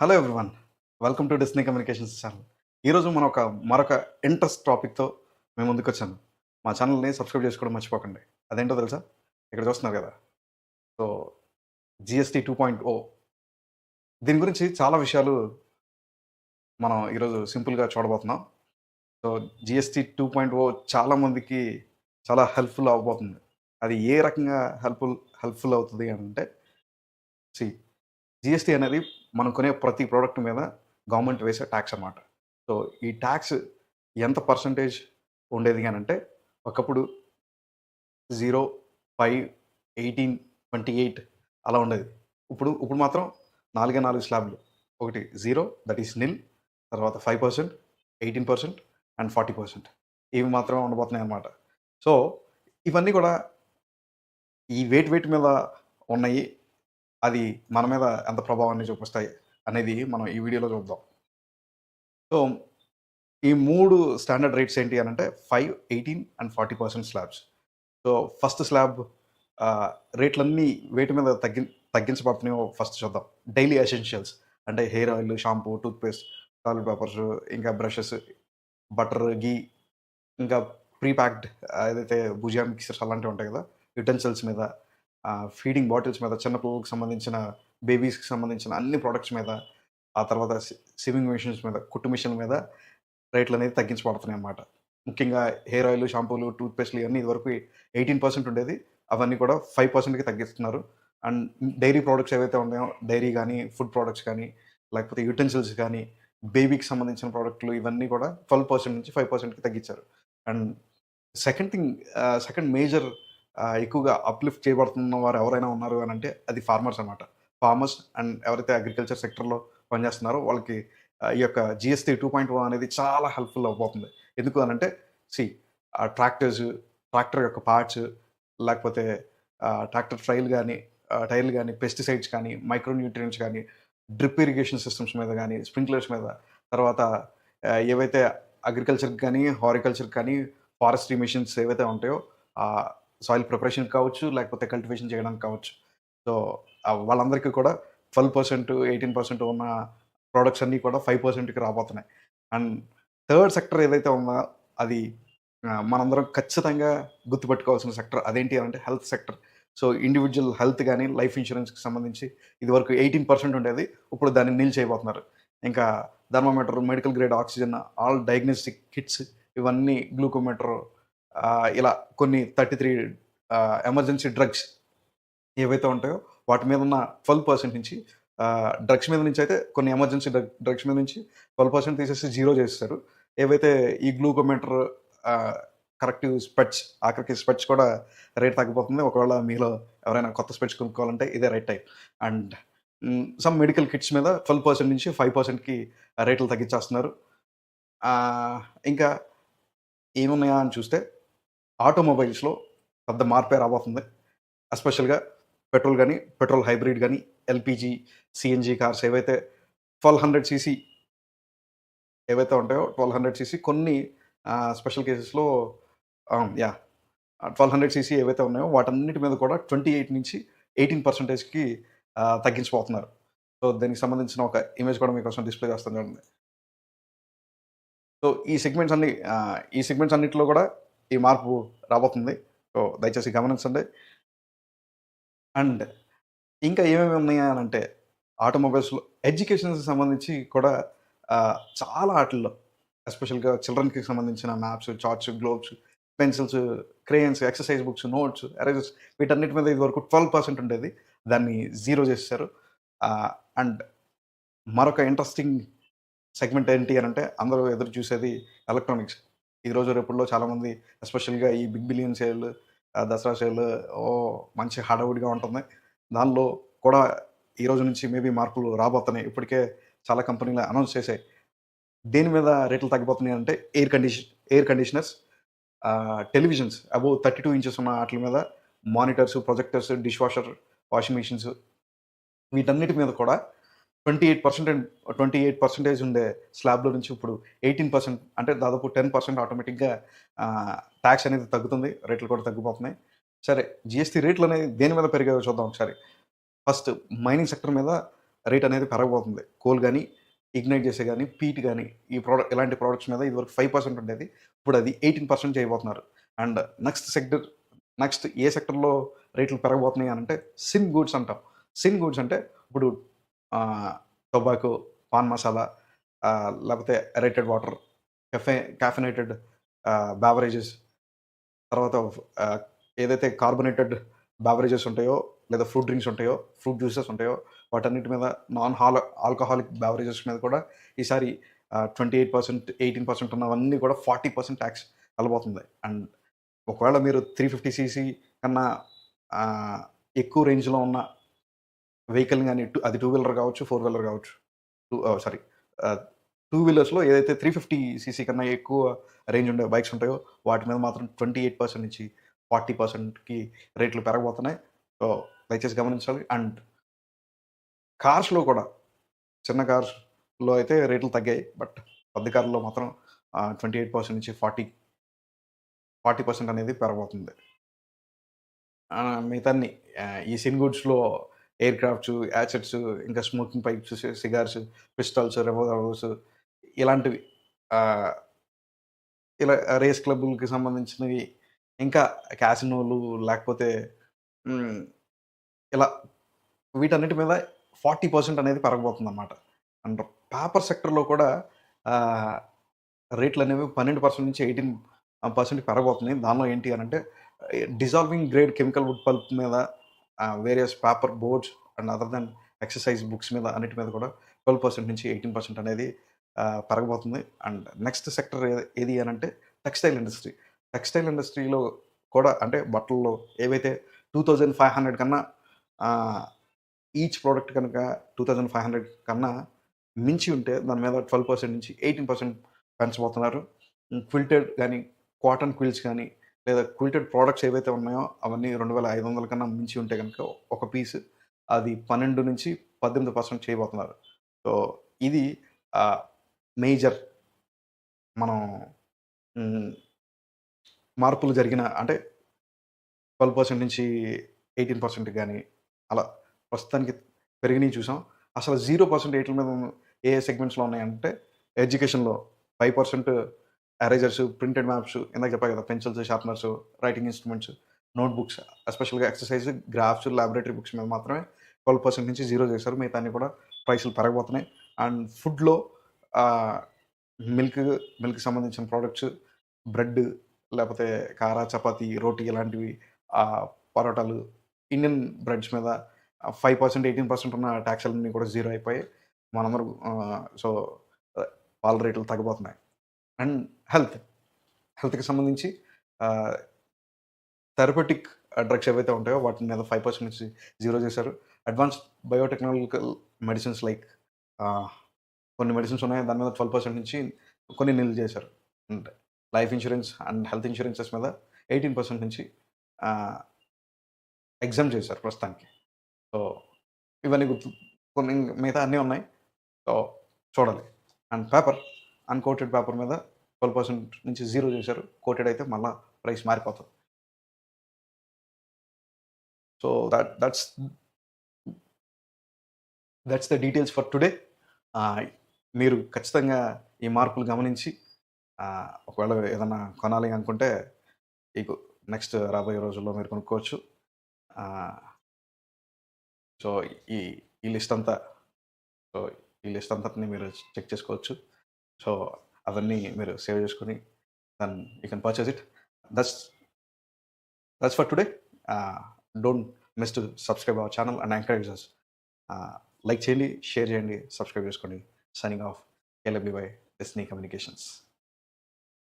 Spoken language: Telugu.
Hello everyone welcome to Disney communications channel ఈరోజు మనం ఒక మరొక ఇంట్రెస్ట్ టాపిక్తో మేము ముందుకు వచ్చాను మా ఛానల్ని సబ్స్క్రైబ్ చేసుకోవడం మర్చిపోకండి. అదేంటో తెలుసా? ఇక్కడ చూస్తున్నారు కదా. So GST two point O దీని గురించి చాలా విషయాలు మనం ఈరోజు సింపుల్గా చూడబోతున్నాం. So GST two point O చాలామందికి చాలా హెల్ప్ఫుల్ అవ్వబోతుంది అది ఏ రకంగా హెల్ప్ఫుల్ హెల్ప్ఫుల్ అవుతుంది అని అంటే సి జిఎస్టీ అనేది మనం కొనే ప్రతి ప్రోడక్ట్ మీద గవర్నమెంట్ వేసే ట్యాక్స్ అన్నమాట. సో ఈ ట్యాక్స్ ఎంత పర్సంటేజ్ ఉండేది అని అంటే ఒకప్పుడు zero five eighteen twenty eight అలా ఉండేది. ఇప్పుడు ఇప్పుడు మాత్రం నాలుగే నాలుగు స్లాబ్లు ఒకటి జీరో దట్ ఈస్ నిల్ తర్వాత five percent eighteen percent and forty percent ఇవి మాత్రమే ఉండబోతున్నాయి అన్నమాట. సో ఇవన్నీ కూడా ఈ వెయిట్ వెయిట్ మీద ఉన్నాయి. అది మన మీద ఎంత ప్రభావాన్ని చూపిస్తాయి అనేది మనం ఈ వీడియోలో చూద్దాం. సో ఈ మూడు స్టాండర్డ్ రేట్స్ ఏంటి అని అంటే five eighteen and forty percent slabs. So first slab రేట్లన్నీ వేటి మీద తగ్గి తగ్గించబడుతున్నాయో ఫస్ట్ చూద్దాం. డైలీ ఎసెన్షియల్స్ అంటే hair oil shampoo toothpaste toilet papers ఇంకా బ్రషెస్ బటర్ గీ ఇంకా ప్రీ ప్యాక్డ్ ఏదైతే భుజియా మిక్సర్స్ అలాంటివి ఉంటాయి కదా యుటెన్సిల్స్ మీద ఫీడింగ్ బాటిల్స్ మీద చిన్నపిల్లలకు సంబంధించిన బేబీస్కి సంబంధించిన అన్ని ప్రోడక్ట్స్ మీద ఆ తర్వాత సివింగ్ మిషన్స్ మీద కుట్టు మిషన్ మీద రేట్లు అనేది తగ్గించబడుతున్నాయి అన్నమాట. ముఖ్యంగా హెయిర్ ఆయిల్ షాంపూలు టూత్పేస్ట్లు ఇవన్నీ ఇదివరకు ఎయిటీన్ పర్సెంట్ ఉండేది. అవన్నీ కూడా ఫైవ్ పర్సెంట్కి తగ్గిస్తున్నారు. అండ్ డైరీ ప్రోడక్ట్స్ ఏవైతే ఉన్నాయో డైరీ కానీ ఫుడ్ ప్రోడక్ట్స్ కానీ లేకపోతే యూటెన్సిల్స్ కానీ బేబీకి సంబంధించిన ప్రోడక్ట్లు ఇవన్నీ కూడా ట్వెల్వ్ పర్సెంట్ నుంచి ఫైవ్ పర్సెంట్కి తగ్గించారు. And second thing second major ఎక్కువగా అప్లిఫ్ట్ చేయబడుతున్న వారు ఎవరైనా ఉన్నారు అని అంటే అది ఫార్మర్స్ అనమాట ఫార్మర్స్ అండ్ ఎవరైతే అగ్రికల్చర్ సెక్టర్లో పనిచేస్తున్నారో వాళ్ళకి ఈ యొక్క జిఎస్టీ టూ పాయింట్ వన్ అనేది చాలా హెల్ప్ఫుల్ అవ్వబోతుంది. ఎందుకు అని అంటే సి ట్రాక్టర్స్ ట్రాక్టర్ యొక్క పార్ట్స్ లేకపోతే ట్రాక్టర్ ట్రైల్ కానీ టైర్లు కానీ పెస్టిసైడ్స్ కానీ మైక్రోన్యూట్రియన్స్ కానీ డ్రిప్ ఇరిగేషన్ సిస్టమ్స్ మీద కానీ స్ప్రింక్లర్స్ మీద తర్వాత ఏవైతే అగ్రికల్చర్కి కానీ హారికల్చర్కి కానీ ఫారెస్ట్రీ మిషన్స్ ఏవైతే ఉంటాయో సాయిల్ ప్రిపరేషన్ కావచ్చు లేకపోతే కల్టివేషన్ చేయడానికి కావచ్చు. సో వాళ్ళందరికీ కూడా ట్వెల్వ్ పర్సెంట్ ఎయిటీన్ పర్సెంట్ ఉన్న ప్రోడక్ట్స్ అన్నీ కూడా ఫైవ్ పర్సెంట్కి రాబోతున్నాయి. అండ్ థర్డ్ సెక్టర్ ఏదైతే ఉందో అది మనందరం ఖచ్చితంగా గుర్తుపెట్టుకోవాల్సిన సెక్టర్ అదేంటి అంటే health sector so individual health కానీ లైఫ్ ఇన్సూరెన్స్కి సంబంధించి ఇదివరకు ఎయిటీన్ పర్సెంట్ ఉండేది ఇప్పుడు దాన్ని నీల్ చేయబోతున్నారు. ఇంకా thermometer medical grade oxygen all diagnostic kits ఇవన్నీ గ్లూకోమీటర్ ఇలా కొన్ని థర్టీ త్రీ ఎమర్జెన్సీ డ్రగ్స్ ఏవైతే ఉంటాయో వాటి మీద ఉన్న ట్వెల్వ్ పర్సెంట్ నుంచి డ్రగ్స్ మీద నుంచి అయితే కొన్ని ఎమర్జెన్సీ డ్రగ్స్ మీద నుంచి ట్వెల్వ్ పర్సెంట్ తీసేసి జీరో చేస్తారు. ఏవైతే ఈ గ్లూకోమీటర్ కరెక్టివ్ స్పెట్స్ ఆఖరికి స్పెట్స్ కూడా రేట్ తగ్గిపోతుంది. ఒకవేళ మీలో ఎవరైనా కొత్త స్పెట్స్ కొనుక్కోవాలంటే ఇదే right time. And some medical kits మీద ట్వెల్వ్ పర్సెంట్ నుంచి ఫైవ్ పర్సెంట్కి రేట్లు తగ్గించేస్తున్నారు. ఇంకా ఏమున్నాయా అని చూస్తే ఆటోమొబైల్స్లో పెద్ద మార్పే రాబోతుంది. ఎస్పెషల్గా పెట్రోల్ కానీ పెట్రోల్ హైబ్రిడ్ కానీ ఎల్పిజి సిఎన్జి కార్స్ ఏవైతే ట్వెల్వ్ హండ్రెడ్ సీసీ ఏవైతే ఉంటాయో ట్వెల్వ్ హండ్రెడ్ సీసీ కొన్ని స్పెషల్ కేసెస్లో యా ట్వెల్వ్ హండ్రెడ్ సీసీ ఏవైతే ఉన్నాయో వాటన్నిటి మీద కూడా ట్వంటీ ఎయిట్ నుంచి ఎయిటీన్ పర్సెంటేజ్కి తగ్గించిపోతున్నారు సో దీనికి సంబంధించిన ఒక ఇమేజ్ కూడా మీకోసం డిస్ప్లే చేస్తాను చూడండి. సో ఈ సెగ్మెంట్స్ అన్ని ఈ సెగ్మెంట్స్ అన్నిటిలో కూడా ఈ మార్పు రాబోతుంది. సో దయచేసి గమనించండి. అండ్ ఇంకా ఏమేమి ఉన్నాయి అని అంటే ఆటోమొబైల్స్లో ఎడ్యుకేషన్కి సంబంధించి కూడా చాలా ఆటల్లో ఎస్పెషల్గా చిల్డ్రన్కి సంబంధించిన maps charts globes pencils crayons exercise books notes erasers వీటన్నిటి మీద ఇదివరకు ట్వెల్వ్ పర్సెంట్ ఉండేది. దాన్ని జీరో చేశారు అండ్ మరొక ఇంట్రెస్టింగ్ సెగ్మెంట్ ఏంటి అని అంటే అందరూ ఎదురు చూసేది ఎలక్ట్రానిక్స్. ఈ రోజు రేపుల్లో చాలామంది ఎస్పెషల్గా ఈ big billion sale Dasara sale ఓ మంచి హడావుడిగా ఉంటుంది. దానిలో కూడా ఈ రోజు నుంచి మేబీ మార్పులు రాబోతున్నాయి. ఇప్పటికే చాలా కంపెనీలు అనౌన్స్ చేశాయి. దేని మీద రేట్లు తగ్గిపోతున్నాయి అంటే air condition air conditioners televisions above thirty two inches ఉన్న వాటి మీద monitors projectors dish washer washing machines వీటన్నిటి మీద కూడా twenty eight percent twenty eight percentage ఉండే స్లాబ్లో నుంచి ఇప్పుడు ఎయిటీన్ పర్సెంట్ అంటే దాదాపు టెన్ పర్సెంట్ ఆటోమేటిక్గా ట్యాక్స్ అనేది తగ్గుతుంది. రేట్లు కూడా తగ్గిపోతున్నాయి. సరే జిఎస్టీ రేట్లు అనేది దేని మీద పెరిగాయో చూద్దాం ఒకసారి. ఫస్ట్ మైనింగ్ సెక్టర్ మీద రేట్ అనేది పెరగబోతుంది. కోల్ కానీ ఇగ్నైట్ చేసే కానీ పీట్ కానీ ఈ ప్రోడక్ట్ ఇలాంటి ప్రోడక్ట్స్ మీద ఇదివరకు ఫైవ్ పర్సెంట్ ఉండేది. ఇప్పుడు అది ఎయిటీన్ పర్సెంట్ చేయబోతున్నారు. అండ్ నెక్స్ట్ సెక్టర్ నెక్స్ట్ ఏ సెక్టర్లో రేట్లు పెరగబోతున్నాయి అని అంటే సిన్ గూడ్స్ అంటాం. సిన్ గూడ్స్ అంటే ఇప్పుడు టొబాకో పాన్ మసాలా లేకపోతే aerated water cafe caffeinated beverages తర్వాత ఏదైతే కార్బొనేటెడ్ బ్యావరేజెస్ ఉంటాయో లేదా ఫ్రూట్ డ్రింక్స్ ఉంటాయో ఫ్రూట్ జ్యూసెస్ ఉంటాయో వాటన్నిటి మీద నాన్ హాల్ ఆల్కహాలిక్ బ్యావరేజెస్ మీద కూడా ఈసారి twenty eight percent eighteen percent ఉన్నవన్నీ కూడా ఫార్టీ పర్సెంట్ ట్యాక్స్ వెళ్ళబోతుంది అండ్ ఒకవేళ మీరు త్రీ ఫిఫ్టీ సీసీ కన్నా ఎక్కువ రేంజ్లో ఉన్న వెహికల్ కానీ టూ అది టూ వీలర్ కావచ్చు ఫోర్ వీలర్ కావచ్చు టూ సారీ టూ వీలర్స్లో ఏదైతే త్రీ ఫిఫ్టీ సీసీ కన్నా ఎక్కువ రేంజ్ ఉండే బైక్స్ ఉంటాయో వాటి మీద మాత్రం ట్వంటీ ఎయిట్ పర్సెంట్ నుంచి ఫార్టీ పర్సెంట్కి రేట్లు పెరగబోతున్నాయి. సో దయచేసి గమనించాలి. అండ్ కార్స్లో కూడా చిన్న కార్స్లో అయితే రేట్లు తగ్గాయి. బట్ పెద్ద కార్లో మాత్రం ట్వంటీ ఎయిట్ పర్సెంట్ నుంచి ఫార్టీ ఫార్టీ పర్సెంట్ అనేది పెరగబోతుంది. మిగతాన్ని ఈ సిన్ గుడ్స్లో ఎయిర్ క్రాఫ్ట్స్ యాసెట్స్ ఇంకా smoking pipes cigars pistols revolvers ఇలాంటివి ఇలా రేస్ క్లబ్లకి సంబంధించినవి ఇంకా క్యాసినోలు లేకపోతే ఇలా వీటన్నిటి మీద ఫార్టీ పర్సెంట్ అనేది పెరగబోతుంది అనమాట అండ్ పేపర్ సెక్టర్లో కూడా రేట్లు అనేవి పన్నెండు పర్సెంట్ నుంచి ఎయిటీన్ పర్సెంట్ పెరగబోతున్నాయి. దానిలో ఏంటి అని అంటే dissolving grade chemical wood pulp మీద various paper boards and other then exercise books మీద అన్నిటి మీద కూడా ట్వెల్వ్ పర్సెంట్ నుంచి ఎయిటీన్ పర్సెంట్ అనేది పెరగబోతుంది. అండ్ నెక్స్ట్ సెక్టర్ ఏది అని అంటే టెక్స్టైల్ ఇండస్ట్రీ టెక్స్టైల్ ఇండస్ట్రీలో కూడా అంటే బట్టల్లో ఏవైతే టూ థౌజండ్ ఫైవ్ హండ్రెడ్ కన్నా ఈచ్ ప్రోడక్ట్ కనుక టూ థౌజండ్ ఫైవ్ హండ్రెడ్ కన్నా మించి ఉంటే దాని మీద ట్వెల్వ్ పర్సెంట్ నుంచి ఎయిటీన్ పర్సెంట్ పెంచబోతున్నారు. క్విల్టెడ్ కానీ కాటన్ క్విల్స్ కానీ లేదా క్విల్టెడ్ ప్రోడక్ట్స్ ఏవైతే ఉన్నాయో అవన్నీ రెండు వేల ఐదు వందల కన్నా మించి ఉంటే కనుక ఒక పీస్ అది పన్నెండు నుంచి పద్దెనిమిది పర్సెంట్ చేయబోతున్నారు. సో ఇది మేజర్ మనం మార్పులు జరిగిన అంటే ట్వెల్వ్ పర్సెంట్ నుంచి ఎయిటీన్ పర్సెంట్ కానీ అలా ప్రస్తుతానికి పెరిగినవి చూసాం. అసలు జీరో పర్సెంట్ ఎయిట్ల మీద ఏ సెగ్మెంట్స్లో ఉన్నాయంటే ఎడ్యుకేషన్లో five percent erasers printed maps ఇందాక చెప్పా కదా pencils sharpeners writing instruments notebooks ఎస్పెషల్గా ఎక్సర్సైజ్ గ్రాఫ్స్ ల్యాబొరేటరీ బుక్స్ మీద మాత్రమే ట్వెల్వ్ పర్సెంట్ నుంచి జీరో చేశారు. మిగతా అన్ని కూడా ప్రైసులు పెరగబోతున్నాయి. అండ్ ఫుడ్లో మిల్క్ మిల్క్ సంబంధించిన ప్రోడక్ట్స్ బ్రెడ్ లేకపోతే కారా చపాతీ రోటీ ఇలాంటివి పరోటాలు ఇండియన్ బ్రెడ్స్ మీద ఫైవ్ పర్సెంట్ ఎయిటీన్ పర్సెంట్ ఉన్న ట్యాక్స్లన్నీ కూడా జీరో అయిపోయాయి. మనందరూ సో పాల రేట్లు తగ్గిపోతున్నాయి. అండ్ హెల్త్ హెల్త్కి సంబంధించి థెరపటిక్ డ్రగ్స్ ఏవైతే ఉంటాయో వాటి మీద ఫైవ్ పర్సెంట్ నుంచి జీరో చేశారు. అడ్వాన్స్ బయోటెక్నాలజికల్ మెడిసిన్స్ లైక్ కొన్ని మెడిసిన్స్ ఉన్నాయి. దాని మీద ట్వెల్వ్ పర్సెంట్ నుంచి కొన్ని నిల్ చేశారు. And life insurance and health insurances మీద ఎయిటీన్ పర్సెంట్ నుంచి ఎగ్జామ్ చేశారు ప్రస్తుతానికి. సో ఇవన్నీ గుర్తు కొన్ని మిగతా అన్నీ ఉన్నాయి. సో చూడాలి. అండ్ పేపర్ అన్కోటెడ్ పేపర్ మీద ట్వెల్వ్ పర్సెంట్ నుంచి జీరో చేశారు. కోటెడ్ అయితే మళ్ళీ ప్రైస్ మారిపోతుంది. So that that's that's the details for today మీరు ఖచ్చితంగా ఈ మార్పులు గమనించి ఒకవేళ ఏదైనా కొనాలి అనుకుంటే మీకు నెక్స్ట్ రాబోయే రోజుల్లో మీరు కొనుక్కోవచ్చు. సో ఈ ఈ లిస్ట్ అంతా సో ఈ లిస్ట్ అంతటిని మీరు చెక్ చేసుకోవచ్చు. సో అవన్నీ మీరు సేవ్ చేసుకుని then you can purchase it that's that's for today don't miss to subscribe our channel and encourage us like చేయండి షేర్ చేయండి సబ్స్క్రైబ్ చేసుకోండి. Signing off LAB by Disney communications